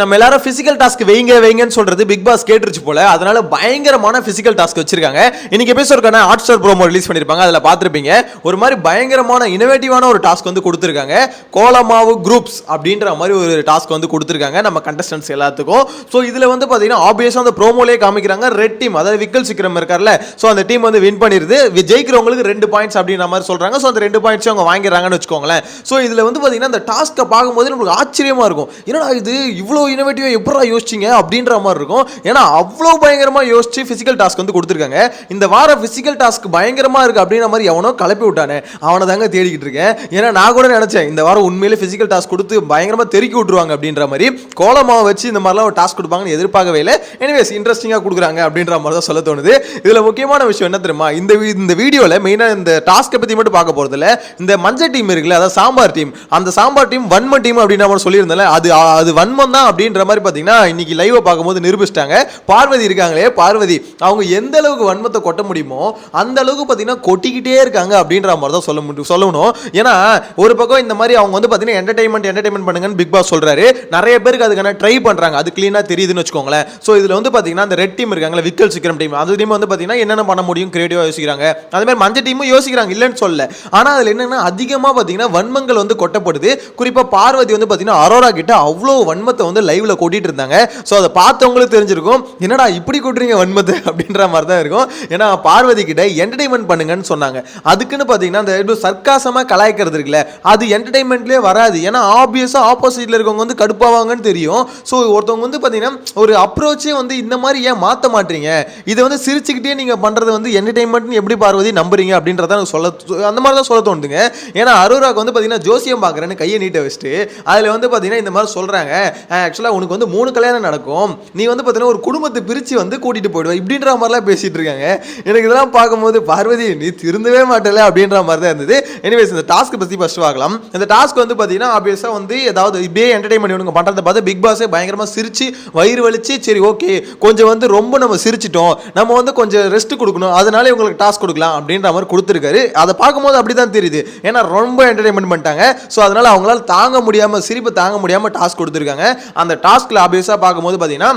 நம்ம எல்லாரும் physical task வைங்க வைங்கன்னு சொல்றது பிக் பாஸ் கேட்டுருச்சு போல. அதனால பயங்கரமான பிசிக்கல் டாஸ்க் வச்சிருக்காங்க. இன்னைக்கு எபிசோடுக்கான ஹாட் ஸ்டார் ப்ரோமோ ரிலீஸ் பண்ணிருப்பாங்க. அதுல பார்த்துருப்பீங்க. ஒரு மாதிரி பயங்கரமான இனோவேட்டிவான ஒரு டாஸ்க் வந்து கொடுத்துருக்காங்க. கோலமாவு குரூப்ஸ் அப்படின்ற மாதிரி ஒரு டாஸ்க் வந்து கொடுத்துருக்காங்க நம்ம கண்டஸ்டன்ஸ் எல்லாத்துக்கும். ஸோ இதுல வந்து பாத்தீங்கன்னா ஆப்வியஸா அந்த ப்ரோமோலே காமிக்கிறாங்க. ரெட் டீம் அதாவது விக்கல் சிக்கிரம் இருக்கார்ல. ஸோ அந்த டீம் வந்து வின் பண்ணிருது. ஜெயிக்கிறவங்களுக்கு ரெண்டு பாயிண்ட்ஸ் அப்படின்ற மாதிரி சொல்றாங்க. ஸோ அந்த ரெண்டு பாயிண்ட்ஸ் அவங்க வாங்கிறாங்கன்னு வச்சுக்கோங்களேன். ஸோ இதுல வந்து பாத்தீங்கன்னா அந்த டாஸ்க்கை பார்க்கும்போது நம்மளுக்கு ஆச்சரியமா இருக்கும். என்னடா இது? இவ்வளோ இனோவேட்டிவாக எப்படா யோசிச்சிங்க? அப்படின்ற மாதிரி இருக்கும். ஏன்னா அவ்வளோ பயங்கரமாக யோசிச்சு ஃபிசிக்கல் டாஸ்க் வந்து கொடுத்துருக்காங்க. இந்த வாரம் ஃபிசிக்கல் டாஸ்க் பயங்கரமாக இருக்குது அப்படின்ற மாதிரி எவனோ கலப்பி விட்டானே. அவனை தாங்க தேடிக்கிட்டு இருக்கேன். ஏன்னா நான் கூட நினச்சேன் இந்த வாரம் உண்மையிலே ஃபிசிக்கல் டாஸ்க் கொடுத்து பயங்கரமாக தெருக்கி விட்ருவாங்க அப்படின்ற மாதிரி. கோலமாக வச்சு இந்த மாதிரிலாம் ஒரு டாஸ்க் கொடுப்பாங்கன்னு எதிர்பார்க்கவே இல்லை. எனிவேஸ் இன்ட்ரெஸ்டிங்காக கொடுக்குறாங்க அப்படின்ற மாதிரி தான் சொல்ல தோணுது. இதில் முக்கியமான விஷயம் என்ன தெரியுமா? இந்த இந்த வீடியோவில் மெயினாக இந்த டாஸ்க்கை பற்றி மட்டும் பார்க்க போகிறதில்ல இந்த மஞ்சள் டீம் இருக்குல்ல அதாவது சாம்பார் டீம். அந்த சாம்பார் டீம் வன்ம டீம் அப்படின்ற மாதிரி சொல்லியிருந்தேன்ல அது அது வன்மம் தான் அப்படின்ற மாதிரி பார்த்தீங்கன்னா இன்னைக்கு லைவை பார்க்கும்போது நிரூபிச்சிட்டாங்க. பார்வதி இருக்காங்களே பார்வதி அவங்க எந்த அளவுக்கு வன்மத்தை கொட்ட முடியுமோ அந்த அளவுக்கு பார்த்தீங்கன்னா கொட்டிக்கிட்டே இருக்காங்க அப்படின்ற மாதிரி தான் சொல்ல முடியும் சொல்லணும். ஏன்னா ஒரு பக்கம் இந்த மாதிரி அவங்க வந்து பார்த்தீங்கன்னா என்டர்டைன்மெண்ட் என்டர்டைன்மெண்ட் பண்ணுங்கன்னு பிக் பாஸ் சொல்றாரு. நிறைய பேருக்கு அதுக்கான ட்ரை பண்ணுறாங்க அது க்ளீனாக தெரியுதுன்னு வச்சுக்கோங்களேன். ஸோ இதில் வந்து பார்த்தீங்கன்னா அந்த ரெட் டீம் இருக்காங்களா விக்கல் சிக்கிரம் டீம் அந்த டீம் வந்து பார்த்தீங்கன்னா என்னென்ன பண்ண முடியும் கிரியேட்டிவாக யோசிக்கிறாங்க. அதே மாதிரி மஞ்சள் டீமும் யோசிக்கிறாங்க இல்லைன்னு சொல்லல. ஆனால் அதில் என்னென்னா அதிகமாக பார்த்தீங்கன்னா வன்மங்கள் வந்து கொட்டப்படுது. குறிப்பாக பார்வதி வந்து பார்த்தீங்கன்னா அரோரா கிட்ட அவ்வளோ வன்மத்தை வந்து லைவ்ல கொட்டிட்டு இருந்தாங்க. ஸோ அதை பார்த்தவங்களுக்கு தெரிஞ்சிருக்கும் என்னடா இப்படி கொட்டுறீங்க வன்மத்தை? அப்படின்ற மாதிரி தான் இருக்கும். ஏன்னா பார்வதி கிட்ட என்டர்டைன்மெண்ட் பண்ணுங்கன்னு சொன்னாங்க. அதுக்குன்னு பார்த்தீங்கன்னா அந்த சர்க்காசமாக கலாய்க்கிறது இருக்குல்ல அது என்டர்டைன்மெண்ட்லேயே வராது. ஏன்னா ஆப்வியஸாக ஆப்போசிட்டில் இருக்கவங்க வந்து கடுப்பாவாங்கன்னு தெரியும். ஸோ ஒருத்தவங்க வந்து பார்த்தீங்கன்னா ஒரு அப்ரோச்சே வந்து இந்த மாதிரி ஏன் மாற்ற மாட்டீங்க? இதை வந்து சிரிச்சுக்கிட்டே நீங்கள் பண்ணுறது வந்து என்டர்டைன்மெண்ட்னு எப்படி பார்வதி நம்புறீங்க? அப்படின்றத எனக்கு சொல்ல அந்த மாதிரி தான் சொல்ல தோணுதுங்க. ஏன்னா அரோராக்கு வந்து பார்த்தீங்கன்னா ஜோசியம் பார்க்குறேன்னு கையை நீட்ட வச்சுட்டு அதில் வந்து பார்த்தீங்கன்னா இந்த மாதிரி சொல்கிறாங்க ஆக்சுவலாக உனக்கு வந்து மூணு கல்யாணம் நடக்கும். நீ வந்து பார்த்தீங்கன்னா ஒரு குடும்பத்தை பிரித்து வந்து கூட்டிகிட்டு போயிடுவ. இப்படின்ற மாதிரிலாம் பேசிகிட்டு இருக்காங்க. எனக்கு இதெல்லாம் பார்க்கும்போது பார்வதி நீ திருந்தவே மாட்டல அப்படின்ற மாதிரி தான் இருந்தது. எனிவேஸ் இந்த டாஸ்க் பற்றி ஃபஸ்ட் பார்க்கலாம். இந்த டாஸ்க் வந்து பார்த்தீங்கன்னா ஆப்வியஸாக வந்து ஏதாவது இப்படியே என்டர்டைன்மெண்ட் இவனுங்க பண்ணுறதை பார்த்து பிக் பாஸே பயங்கரமாக சிரித்து வயிறு வலிச்சு சரி ஓகே கொஞ்சம் வந்து ரொம்ப நம்ம சிரிச்சிட்டோம். நம்ம வந்து கொஞ்சம் ரெஸ்ட் கொடுக்கணும். அதனால இவங்களுக்கு டாஸ்க் கொடுக்கலாம் அப்படின்ற மாதிரி கொடுத்துருக்காரு. அதை பார்க்கும்போது அப்படி தான் தெரியுது. ஏன்னா ரொம்ப என்டர்டைன்மெண்ட் பண்ணிட்டாங்க. ஸோ அதனால் அவங்களால தாங்க முடியாமல் சிரிப்பு தாங்க முடியாமல் டாஸ்க் கொடுத்துருக்காங்க. அந்த டாஸ்க்கில் ஆப்வியஸாக பார்க்கும்போது பார்த்தீங்கன்னா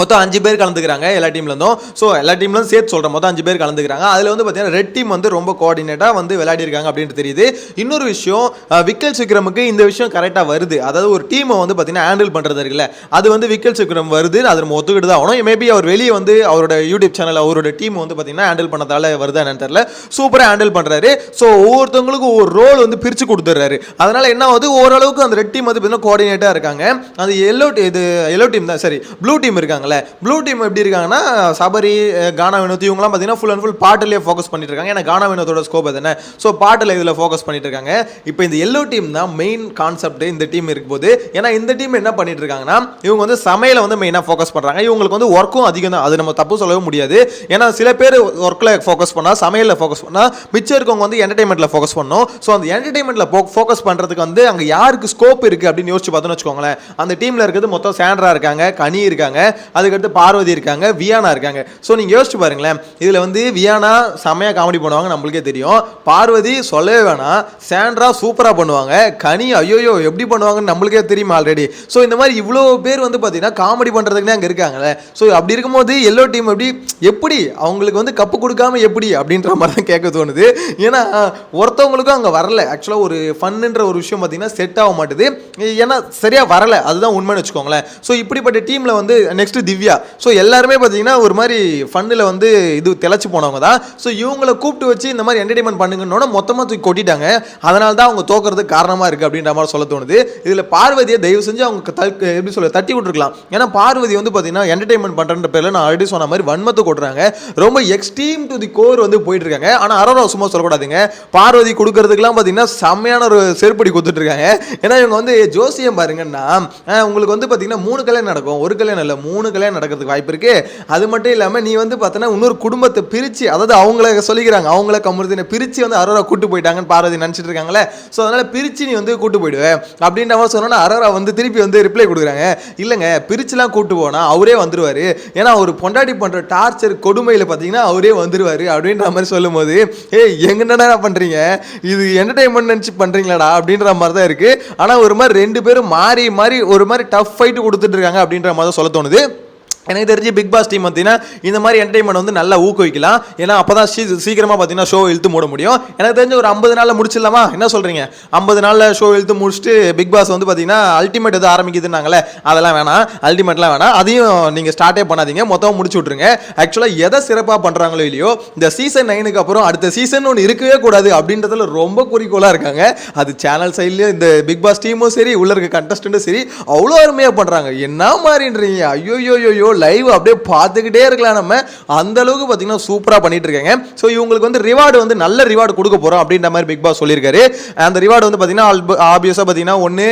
மொத்தம் அஞ்சு பேர் கலந்துக்கிறாங்க எல்லா டீம்லேருந்தும். ஸோ எல்லா டீம்லேயும் சேர்த்து சொல்கிறேன் மொத்தம் அஞ்சு பேர் கலந்துக்கிறாங்க. அதில் வந்து பார்த்தீங்கன்னா ரெட் டீம் வந்து ரொம்ப கோஆர்டினேட்டாக வந்து விளையாடிருக்காங்க அப்படின்ட்டு தெரியுது. இன்னொரு விஷயம் விக்கல் சிக்ரமுக்கு இந்த விஷயம் கரெக்டாக வருது. அதாவது ஒரு டீமை வந்து பார்த்தீங்கன்னா ஹேண்டில் பண்ணுறது இருக்குல்ல அது வந்து விக்கல் சிக்ரம் வருது அது நம்ம ஒத்துக்கிட்டு தான் ஆகணும் மேபி அவர் வெளியே வந்து அவரோட யூடியூப் சேனல் அவரோட டீம் வந்து பார்த்தீங்கன்னா ஹேண்டில் பண்ணதால வருதா என்னன்னு தெரியல. சூப்பராக ஹேண்டில் பண்ணுறாரு ஸோ ஒவ்வொருத்தவங்களுக்கும் ஒவ்வொரு ரோல் வந்து பிரித்து கொடுத்துட்றாரு. அதனால் என்ன ஆகுது? ஓரளவுக்கு அந்த ரெட் டீம் வந்து பார்த்தீங்கன்னா கோஆர்டினேட்டாக இருக்காங்க. அது எல்லோ இது எல்லோ டீம் தான் சரி ப்ளூ டீம் இருக்காங்க. இருக்காங்களே ப்ளூ டீம் எப்படி இருக்காங்கன்னா சபரி கானா வினோத் இவங்கலாம் பார்த்தீங்கன்னா ஃபுல் அண்ட் ஃபுல் பாட்டிலே ஃபோக்கஸ் பண்ணிட்டு இருக்காங்க. ஏன்னா கானா வினோத்தோட ஸ்கோப் தானே ஸோ பாட்டில் இதில் ஃபோக்கஸ் பண்ணிட்டு இருக்காங்க. இப்போ இந்த எல்லோ டீம் தான் மெயின் கான்செப்ட் இந்த டீம் இருக்கும்போது. ஏன்னா இந்த டீம் என்ன பண்ணிட்டு இருக்காங்கன்னா இவங்க வந்து சமையலை வந்து மெயினாக ஃபோக்கஸ் பண்ணுறாங்க இவங்களுக்கு வந்து ஒர்க்கும் அதிகம் தான். அது நம்ம தப்பு சொல்லவே முடியாது. ஏன்னா சில பேர் ஒர்க்கில் ஃபோக்கஸ் பண்ணால் சமையலில் ஃபோக்கஸ் பண்ணால் மிச்சம் இருக்கவங்க வந்து என்டர்டைன்மெண்ட்டில் ஃபோக்கஸ் பண்ணணும் ஸோ அந்த என்டர்டைன்மெண்ட்டில் ஃபோக்கஸ் பண்ணுறதுக்கு வந்து அங்கே யாருக்கு ஸ்கோப் இருக்குது அப்படின்னு யோசிச்சு பார்த்தோன்னு வச்சுக்கோங்களேன். அந்த டீமில் இருக்கிறது மொத்தம் சேண்டராக இருக்காங்க கனி இருக்காங்க. அதுக்கடுத்து பார்வதி இருக்காங்க வியானா இருக்காங்க. ஸோ நீங்கள் யோசிச்சு பாருங்களேன். இதில் வந்து வியானா செம்மையாக காமெடி பண்ணுவாங்க நம்மளுக்கே தெரியும். பார்வதி சொல்லவே வேணாம். சாண்ட்ரா சூப்பராக பண்ணுவாங்க. கனி ஐயோயோ எப்படி பண்ணுவாங்கன்னு நம்மளுக்கே தெரியுமா ஆல்ரெடி ஸோ இந்த மாதிரி இவ்வளோ பேர் வந்து பார்த்தீங்கன்னா காமெடி பண்ணுறதுக்குனே அங்கே இருக்காங்களே ஸோ அப்படி இருக்கும்போது எல்லோ டீம் எப்படி எப்படி அவங்களுக்கு வந்து கப்பு கொடுக்காம எப்படி அப்படின்ற மாதிரி தான் கேட்க தோணுது. ஏன்னா ஒருத்தவங்களுக்கும் அங்கே வரல. ஆக்சுவலாக ஒரு ஃபன்னுன்ற ஒரு விஷயம் பார்த்தீங்கன்னா செட் ஆக மாட்டுது. ஏன்னா சரியாக வரலை. அதுதான் உண்மைன்னு வச்சுக்கோங்களேன். ஸோ இப்படிப்பட்ட டீமில் வந்து நெக்ஸ்ட் திவ்யா. ஸோ எல்லாருமே பார்த்தீங்கன்னா ஒரு மாதிரி ஃபண்டில் வந்து இது தெளிச்சு போனவங்க தான். ஸோ இவங்களை கூப்பிட்டு வச்சு இந்த மாதிரி என்டர்டைன்மெண்ட் பண்ணுங்கன்னு மொத்தமாக தூக்கி கொட்டிட்டாங்க. அதனால தான் அவங்க தோக்கிறதுக்கு காரணமாக இருக்குது அப்படின்ற மாதிரி சொல்ல தோணுது. இதில் பார்வதியை தயவு செஞ்சு அவங்க எப்படி சொல்ல தட்டி விட்டுருக்கலாம். ஏன்னா பார்வதி வந்து பார்த்தீங்கன்னா என்டர்டைன்மெண்ட் பண்ணுற பேரில் நான் ஆல்ரெடி சொன்ன மாதிரி வன்மத்தை கொட்டுறாங்க. ரொம்ப எக்ஸ்ட்ரீம் டு தி கோர் வந்து போயிட்டு இருக்காங்க ஆனால் அரோரா சும்மா சொல்லக்கூடாதுங்க. பார்வதி கொடுக்கறதுக்குலாம் பார்த்தீங்கன்னா செம்மையான ஒரு செருப்படி கொடுத்துட்டு இருக்காங்க. ஏன்னா இவங்க வந்து ஜோசியம் பாருங்கன்னா உங்களுக்கு வந்து பார்த்தீங்கன்னா மூணு கல்யாணம் நடக்கும். ஒரு கல்யாணம் இல்லை மூணு கல்யாணம் நடக்கிறதுக்கு வாய்ப்பு இருக்கு. அது மட்டும் இல்லாமல் நீ வந்து பார்த்தோன்னா இன்னொரு குடும்பத்தை பிரித்து அதாவது அவங்கள சொல்லிக்கிறாங்க அவங்கள கமுருதினை பிரித்து வந்து அரோரா கூட்டு போயிட்டாங்கன்னு பார்வதி நினச்சிட்டு இருக்காங்களே ஸோ அதனால் பிரித்து நீ வந்து கூட்டு போயிடுவேன் அப்படின்ற மாதிரி சொன்னோன்னா அரோரா வந்து திருப்பி வந்து ரிப்ளை கொடுக்குறாங்க. இல்லைங்க பிரிச்சுலாம் கூட்டு போனால் அவரே வந்துடுவார் ஏன்னா அவர் பொண்டாட்டி பண்ணுற டார்ச்சர் கொடுமையில் பார்த்தீங்கன்னா அவரே வந்துடுவார் அப்படின்ற மாதிரி சொல்லும்போது ஏய் எங்கன்னடா பண்ணுறீங்க இது என்டர்டைன்மெண்ட் நினச்சி பண்ணுறீங்களாடா அப்படின்ற மாதிரி தான் இருக்குது ஆனால் ஒரு மாதிரி ரெண்டு பேரும் மாறி மாறி ஒரு மாதிரி டஃப் ஃபைட்டு கொடுத்துட்டு இருக்காங்க அப்படின்ற மாதிரி சொல்ல தோணுது. எனக்கு தெரிஞ்சு பிக் பாஸ் டீம் பார்த்தீங்கன்னா இந்த மாதிரி என்டர்டைன்மெண்ட் வந்து நல்லா ஊக்குவிக்கலாம். ஏன்னா அப்போ தான் சீ சீக்கிரமாக பார்த்தீங்கன்னா ஷோ இழுத்து மூட முடியும். எனக்கு தெரிஞ்சு ஒரு ஐம்பது நாளில் முடிச்சிடலாமா? என்ன சொல்கிறீங்க ஐம்பது நாளில் ஷோ இழுத்து முடிச்சுட்டு பிக் பாஸ் வந்து பார்த்தீங்கன்னா அல்டிமேட் எது ஆரம்பிக்குதுன்னாங்களே அதெல்லாம் வேணாம். அல்டிமேட்லாம் வேணாம். அதையும் நீங்கள் ஸ்டார்ட்டே பண்ணாதீங்க. மொத்தமாக முடிச்சு விட்ருங்க ஆக்சுவலாக எதை சிறப்பாக பண்ணுறாங்களோ இல்லையோ இந்த சீசன் நைனுக்கு அப்புறம் அடுத்த சீசன் ஒன்று இருக்கவே கூடாது அப்படின்றதுல ரொம்ப குறிக்கோளாக இருக்காங்க. அது சேனல் சைட்லேயும் இந்த பிக் பாஸ் டீமும் சரி உள்ள இருக்க கண்டஸ்டண்ட்டும் சரி அவ்வளோ அருமையாக பண்ணுறாங்க என்ன மாதிரின்றீங்க? ஐயோ யோ யோ லைவ் அப்படியே பார்த்துக்கிட்டே இருக்கலாம் நம்ம. அந்த அளவுக்கு பார்த்தீங்கன்னா சூப்பராக பண்ணிட்டு இருக்காங்க. ஸோ இவங்களுக்கு வந்து ரிவார்டு வந்து நல்ல ரிவார்டு கொடுக்க போகிறோம் அப்படின்ற மாதிரி பிக் பாஸ் சொல்லியிருக்காரு. அந்த ரிவார்டு வந்து பார்த்தீங்கன்னா ஆப்வியஸாக பார்த்தீங்கன்னா ஒன்று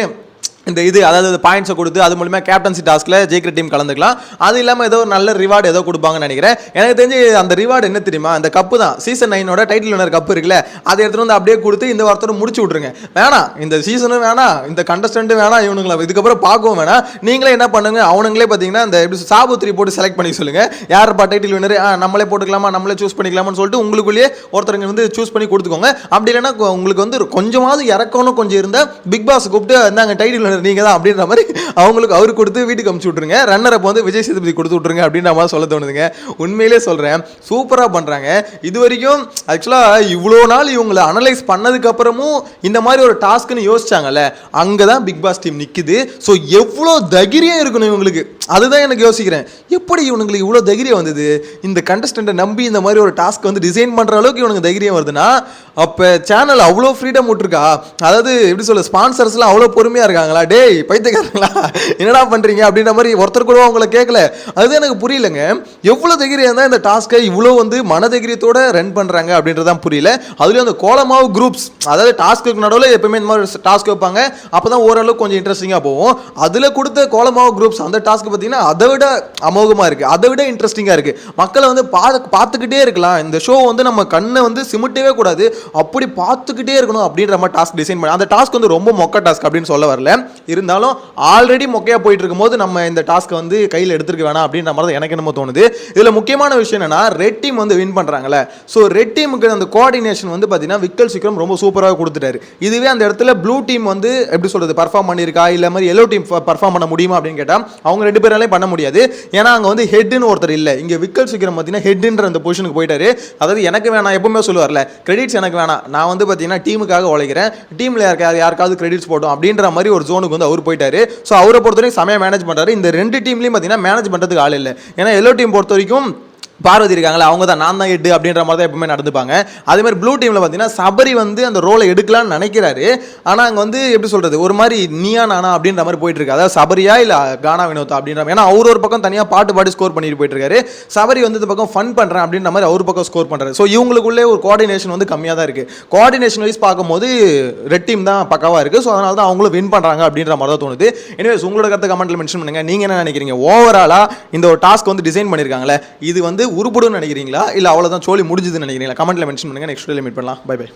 இந்த இது அதாவது பாயிண்ட்ஸை கொடுத்து அது மூலிமா கேப்டன்சி டாஸ்கில் ஜெயிக்கிற டீம் கலந்துக்கலாம். அது இல்லாமல் ஏதோ ஒரு நல்ல ரிவார்டு ஏதோ கொடுப்பாங்கன்னு நினைக்கிறேன். எனக்கு தெரிஞ்சு அந்த ரிவார்டு என்ன தெரியுமா? அந்த கப்பு தான். சீசன் நைனோட டைட்டில் வினர் கப்பு இருக்குல்ல அதை எடுத்துகிட்டு வந்து அப்படியே கொடுத்து இந்த வாரத்தோட முடிச்சு விட்ருங்க வேணாம். இந்த சீசனும் வேணாம். இந்த கண்டஸ்டன்ட்டும் வேணாம். இவனுங்களை இதுக்கப்புறம் பார்க்கவும் வேணாம். நீங்களே என்ன பண்ணுங்க? அவனுங்களே பார்த்தீங்கன்னா இந்த எப்படி சாபுத்திரி போட்டு செலக்ட் பண்ணி சொல்லுங்கள் யாருப்பா டைட்டில் வினர் நம்மளே போட்டுக்கலாமா? நம்மளே சூஸ் பண்ணிக்கலாமான்னு சொல்லிட்டு உங்களுக்குள்ளேயே ஒருத்தருங்க வந்து சூஸ் பண்ணி கொடுத்துக்கோங்க. அப்படி இல்லைன்னா உங்களுக்கு வந்து கொஞ்சமாவது இறக்கணும் கொஞ்சம் இருந்தால் பிக் பாஸ் கூப்பிட்டு இருந்தாங்க டைட்டில் ரன்னர் நீங்கள் தான் அப்படின்ற மாதிரி அவங்களுக்கு அவர் கொடுத்து வீட்டுக்கு அமுச்சு விட்ருங்க ரன்னர் அப்போ வந்து விஜய் சேதுபதி கொடுத்து விட்ருங்க அப்படின்ற மாதிரி சொல்ல தோணுதுங்க. உண்மையிலே சொல்கிறேன் சூப்பராக பண்ணுறாங்க இது வரைக்கும் ஆக்சுவலாக இவ்வளோ நாள் இவங்களை அனலைஸ் பண்ணதுக்கு அப்புறமும் இந்த மாதிரி ஒரு டாஸ்க்னு யோசிச்சாங்கல்ல அங்கே தான் பிக் பாஸ் டீம் நிற்குது ஸோ எவ்வளோ தைரியம் இருக்கணும் இவங்களுக்கு? அதுதான் எனக்கு யோசிக்கிறேன். எப்படி இவனுங்களுக்கு இவ்வளோ தைரியம் வந்தது? இந்த கண்டஸ்டண்ட்டை நம்பி இந்த மாதிரி ஒரு டாஸ்க் வந்து டிசைன் பண்ணுற அளவுக்கு இவனுக்கு தைரியம் வருதுன்னா அப்போ சேனல் அவ்வளோ ஃப்ரீடம் விட்டுருக்கா? அதாவது எப்படி சொல்ல ஸ்பான்சர்ஸ்லாம் அவ்வளோ பொறுமையாக இருக்காங்களா? டேய் பைத்தியக்காரங்களா? என்னடா பண்ணுறீங்க அப்படின்ற மாதிரி ஒருத்தர் கூட அவங்கள கேட்கல அது எனக்கு புரியலங்க. எவ்வளோ தைரியம் தான் இந்த டாஸ்க்கை இவ்வளோ வந்து மன தைரியத்தோட ரன் பண்ணுறாங்க அப்படின்றதான் புரியல. அதுலேயும் அந்த கோலமாவு குரூப்ஸ் அதாவது டாஸ்க்கு நடுவில் எப்பவுமே இந்த மாதிரி டாஸ்க் வைப்பாங்க. அப்போ தான் ஓரளவுக்கு கொஞ்சம் இன்ட்ரெஸ்டிங்காக போகும். அதில் கொடுத்த கோலமாவு குரூப்ஸ் அந்த டாஸ்க் பார்த்தீங்கன்னா அதை விட அமோகமாக இருக்குது அதை விட இன்ட்ரெஸ்டிங்காக இருக்குது மக்களை வந்து பார்த்து பார்த்துக்கிட்டே இருக்கலாம். இந்த ஷோ வந்து நம்ம கண்ணை வந்து சிமிட்டவே கூடாது. அப்படி பார்த்துக்கிட்டே இருக்கணும் அப்படின்ற மாதிரி டாஸ்க் டிசைன் பண்ணி அந்த டாஸ்க் வந்து ரொம்ப மொக்க டாஸ்க் அப்படின்னு சொல்ல வரல. இருந்தாலும் ஆல்ரெடி மொக்கையாக போயிட்டு இருக்கும்போது நம்ம இந்த டாஸ்க்கை வந்து கையில் எடுத்துருக்க வேணாம் அப்படின்ற மாதிரி தான் எனக்கு என்னமோ தோணுது. இதில் முக்கியமான விஷயம் என்னன்னா ரெட் டீம் வந்து வின் பண்ணுறாங்களே ஸோ ரெட் டீமுக்கு அந்த கோஆர்டினேஷன் வந்து பார்த்தீங்கன்னா விக்கல் சிக்ரம் ரொம்ப சூப்பராக கொடுத்துட்டாரு. இதுவே அந்த இடத்துல ப்ளூ டீம் வந்து எப்படி சொல்றது பர்ஃபார்ம் பண்ணியிருக்கா? இல்லை மாதிரி எல்லோ டீம் பர்ஃபார்ம் பண்ண முடியுமா அப்படின்னு கேட்டால் அவங்க ரெண்டு பேராலையும் பண்ண முடியாது. ஏன்னா அங்கே வந்து ஹெட்னு ஒருத்தர் இல்லை. இங்கே விக்கல் சீக்கிரம் பார்த்தீங்கன்னா ஹெட்ன்ற அந்த பொசிஷனுக்கு போயிட்டாரு. அதாவது எனக்கு வேணாம் எப்பவுமே சொல்லுவார்ல கிரெடிட்ஸ் எனக்கு வேணாம். நான் வந்து பார்த்தீங்கன்னா டீமுக்காக உழைக்கிறேன். டீமில் யாருக்காவது யாருக்காவது கிரெடிட்ஸ் போட்டோம். அப்படின்ற மாதிரி ஒரு ஜோன் ஜோனுக்கு வந்து அவர் போயிட்டாரு. ஸோ அவரை பொறுத்த வரைக்கும் செமையாக மேனேஜ் பண்ணுறாரு இந்த ரெண்டு டீம்லேயும் பார்த்தீங்கன்னா மேனேஜ் பண்ணுறதுக்கு ஆள் இல்லை. ஏன்னா எல்லோ டீம் பொறுத்த வரைக்கும் பார்வதி இருக்காங்களா அவங்க தான் நான் தான் எட்டு அப்படின்ற மாதிரி தான் எப்பவுமே நடந்துப்பாங்க. அதே மாதிரி ப்ளூ டீமில் பார்த்தீங்கன்னா சபரி வந்து அந்த ரோலை எடுக்கலாம்னு நினைக்கிறாரு. ஆனால் அங்கே வந்து எப்படி சொல்கிறது ஒரு மாதிரி நீயா நானா அப்படின்ற மாதிரி போயிட்டு இருக்கு. அதாவது சபரியா இல்லை கானா வினோதா அப்படின்ற மாதிரி. ஏன்னா அவர் ஒரு பக்கம் தனியாக பாட்டு பாடி ஸ்கோர் பண்ணிட்டு போயிட்டு இருக்காரு. சபரி வந்து இந்த பக்கம் ஃபன் பண்ணுறேன் அப்படின்ற மாதிரி அவர் பக்கம் ஸ்கோர் பண்ணுறாரு ஸோ இவங்களுக்குள்ளே ஒரு கோஆர்டினேஷன் வந்து கம்மியாக தான் இருக்குது கோஆர்டினேஷன் வைஸ் பார்க்கும்போது ரெட் டீம் தான் பக்காவாக இருக்குது ஸோ அதனால தான் அவங்களும் வின் பண்ணுறாங்க அப்படின்ற மாதிரி தான் தோணுது. எனிவேஸ் உங்களோட கருத்து கமெண்ட்டில் மென்ஷன் பண்ணுங்கள் நீங்கள் என்ன நினைக்கிறீங்க? ஓவராலாக இந்த ஒரு டாஸ்க் வந்து டிசைன் பண்ணியிருக்காங்களே இது வந்து உருப்படும் நினைக்கிறீங்களா? இல்லை அவ்வளோதான் சோழி முடிஞ்சதுன்னு நினைக்கிறீங்களா? கமெண்ட்டில் மென்ஷன் பண்ணுங்கள் நெக்ஸ்ட் மீட் பண்ணலாம். Bye bye